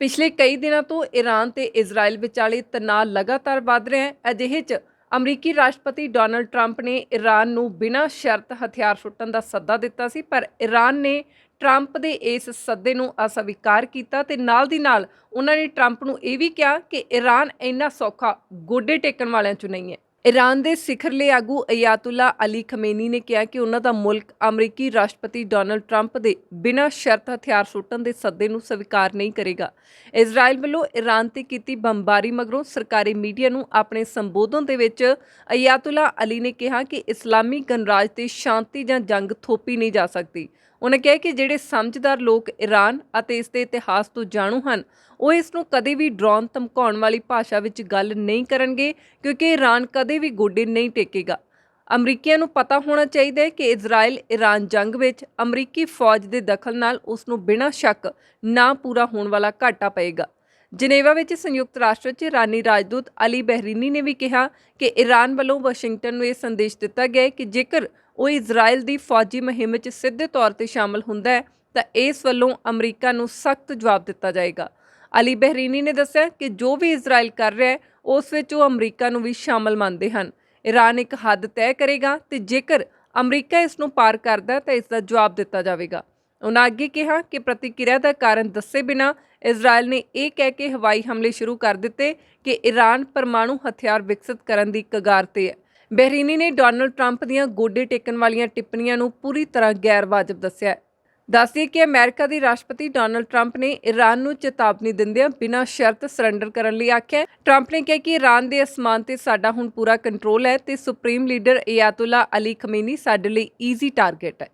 ਪਿਛਲੇ ਕਈ ਦਿਨਾਂ ਤੋਂ ਈਰਾਨ ਤੇ ਇਜ਼ਰਾਈਲ ਵਿਚਾਲੇ ਤਣਾਅ ਲਗਾਤਾਰ ਵਧ ਰਿਹਾ ਹੈ। ਅਜਿਹੇ 'ਚ ਅਮਰੀਕੀ ਰਾਸ਼ਟਰਪਤੀ ਡੋਨਲਡ ਟਰੰਪ ਨੇ ਈਰਾਨ ਨੂੰ ਬਿਨਾਂ ਸ਼ਰਤ ਹਥਿਆਰ ਸੁੱਟਣ ਦਾ ਸੱਦਾ ਦਿੱਤਾ ਸੀ, ਪਰ ਈਰਾਨ ਨੇ ਟਰੰਪ ਦੇ ਇਸ ਸੱਦੇ ਨੂੰ ਅਸਵੀਕਾਰ ਕੀਤਾ ਤੇ ਨਾਲ ਦੀ ਨਾਲ ਉਹਨਾਂ ਨੇ ਟਰੰਪ ਨੂੰ ਇਹ ਵੀ ਕਿਹਾ ਕਿ ਈਰਾਨ ਇੰਨਾ ਸੌਖਾ ਗੋਡੇ ਟੇਕਣ ਵਾਲਿਆਂ 'ਚੋਂ ਨਹੀਂ ਹੈ। ਈਰਾਨ ਦੇ ਸਿਖਰਲੇ ਆਗੂ ਅਯਾਤੁੱਲਾ ਅਲੀ ਖਮੇਨੀ ਨੇ ਕਿਹਾ ਕਿ ਉਹਨਾਂ ਦਾ ਮੁਲਕ ਅਮਰੀਕੀ ਰਾਸ਼ਟਰਪਤੀ ਡੋਨਲਡ ਟਰੰਪ ਦੇ ਬਿਨਾਂ ਸ਼ਰਤ ਹਥਿਆਰ ਸੁੱਟਣ ਦੇ ਸੱਦੇ ਨੂੰ ਸਵੀਕਾਰ ਨਹੀਂ ਕਰੇਗਾ। ਇਜ਼ਰਾਈਲ ਵੱਲੋਂ ਈਰਾਨ ਤੇ ਕੀਤੀ ਬੰਬਾਰੀ ਮਗਰੋਂ ਸਰਕਾਰੀ ਮੀਡੀਆ ਨੂੰ ਆਪਣੇ ਸੰਬੋਧਨ ਦੇ ਵਿੱਚ ਅਯਾਤੁੱਲਾ ਅਲੀ ਨੇ ਕਿਹਾ ਕਿ ਇਸਲਾਮੀ ਗਣਰਾਜ ਤੇ ਸ਼ਾਂਤੀ ਜਾਂ ਜੰਗ ਥੋਪੀ ਨਹੀਂ ਜਾ ਸਕਦੀ। ਉਹਨਾਂ ਕਿਹਾ ਕਿ ਜਿਹੜੇ ਸਮਝਦਾਰ ਲੋਕ ਈਰਾਨ ਅਤੇ ਇਸ ਦੇ ਇਤਿਹਾਸ ਤੋਂ ਜਾਣੂ ਹਨ, ਉਹ ਇਸ ਨੂੰ ਕਦੇ ਵੀ ਡਰਾਉਣ, ਧਮਕਾਉਣ ਵਾਲੀ ਭਾਸ਼ਾ ਵਿੱਚ ਗੱਲ ਨਹੀਂ ਕਰਨਗੇ, ਕਿਉਂਕਿ ਈਰਾਨ ਕਦੇ ਵੀ ਗੋਡੇ ਨਹੀਂ ਟੇਕੇਗਾ। ਅਮਰੀਕੀਆਂ ਨੂੰ ਪਤਾ ਹੋਣਾ ਚਾਹੀਦਾ ਹੈ ਕਿ ਇਜ਼ਰਾਈਲ ਈਰਾਨ ਜੰਗ ਵਿੱਚ ਅਮਰੀਕੀ ਫੌਜ ਦੇ ਦਖਲ ਨਾਲ ਉਸ ਨੂੰ ਬਿਨਾਂ ਸ਼ੱਕ ਨਾ ਪੂਰਾ ਹੋਣ ਵਾਲਾ ਘਾਟਾ ਪਏਗਾ। ਜਨੇਵਾ ਵਿੱਚ ਸੰਯੁਕਤ ਰਾਸ਼ਟਰ 'ਚ ਇਰਾਨੀ ਰਾਜਦੂਤ ਅਲੀ ਬਹਿਰੀਨੀ ਨੇ ਵੀ ਕਿਹਾ ਕਿ ਈਰਾਨ ਵੱਲੋਂ ਵਾਸ਼ਿੰਗਟਨ ਨੂੰ ਇਹ ਸੰਦੇਸ਼ ਦਿੱਤਾ ਗਿਆ ਕਿ ਜੇਕਰ ਉਹ ਇਜ਼ਰਾਈਲ ਦੀ ਫੌਜੀ ਮੁਹਿੰਮ 'ਚ ਸਿੱਧੇ ਤੌਰ ਤੇ ਸ਼ਾਮਲ ਹੁੰਦਾ ਹੈ, ਤਾਂ ਇਸ ਵੱਲੋਂ ਅਮਰੀਕਾ ਨੂੰ ਸਖਤ ਜਵਾਬ ਦਿੱਤਾ ਜਾਏਗਾ। ਅਲੀ ਬਹਿਰੀਨੀ ਨੇ ਦੱਸਿਆ ਕਿ ਜੋ ਵੀ ਇਜ਼ਰਾਈਲ ਕਰ ਰਿਹਾ ਹੈ, ਉਸ ਵਿੱਚ ਉਹ ਅਮਰੀਕਾ ਨੂੰ ਵੀ ਸ਼ਾਮਲ ਮੰਨਦੇ ਹਨ। ਈਰਾਨ ਇੱਕ ਹੱਦ ਤੈਅ ਕਰੇਗਾ ਤੇ ਜੇਕਰ ਅਮਰੀਕਾ ਇਸ ਨੂੰ ਪਾਰ ਕਰਦਾ ਤਾਂ ਇਸ ਦਾ ਜਵਾਬ ਦਿੱਤਾ ਜਾਵੇਗਾ। ਉਹਨਾਂ ਅੱਗੇ ਕਿਹਾ ਕਿ ਪ੍ਰਤੀਕਿਰਿਆ ਦਾ ਕਾਰਨ ਦੱਸੇ ਬਿਨਾ ਇਜ਼ਰਾਈਲ ਨੇ ਇਹ ਕਹਿ ਕੇ ਹਵਾਈ ਹਮਲੇ ਸ਼ੁਰੂ ਕਰ ਦਿੱਤੇ ਕਿ ਈਰਾਨ ਪਰਮਾਣੂ ਹਥਿਆਰ ਵਿਕਸਿਤ ਕਰਨ ਦੀ ਕਗਾਰ ਤੇ ਹੈ। ਬਹਿਰੀਨੀ ਨੇ ਡੋਨਲਡ ਟਰੰਪ ਦੀਆਂ ਗੋਡੇ ਟੇਕਣ ਵਾਲੀਆਂ ਟਿੱਪਣੀਆਂ ਨੂੰ ਪੂਰੀ ਤਰ੍ਹਾਂ ਗੈਰ ਵਾਜਬ ਦੱਸਿਆ ਹੈ। ਦੱਸਦੀਏ ਕਿ ਅਮਰੀਕਾ ਦੀ ਰਾਸ਼ਟਰਪਤੀ ਡੋਨਲਡ ਟਰੰਪ ਨੇ ਈਰਾਨ ਨੂੰ ਚੇਤਾਵਨੀ ਦਿੰਦਿਆਂ ਬਿਨਾਂ ਸ਼ਰਤ ਸਰੈਂਡਰ ਕਰਨ ਲਈ ਆਖਿਆ ਟਰੰਪ ਨੇ ਕਿਹਾ ਕਿ ਈਰਾਨ ਦੇ ਅਸਮਾਨ ਤੇ ਸਾਡਾ ਹੁਣ ਪੂਰਾ ਕੰਟਰੋਲ ਹੈ ਤੇ supreme leader Ayatollah Ali Khamenei ਸਾਡੇ ਲਈ ਈਜ਼ੀ ਟਾਰਗੇਟ ਹੈ।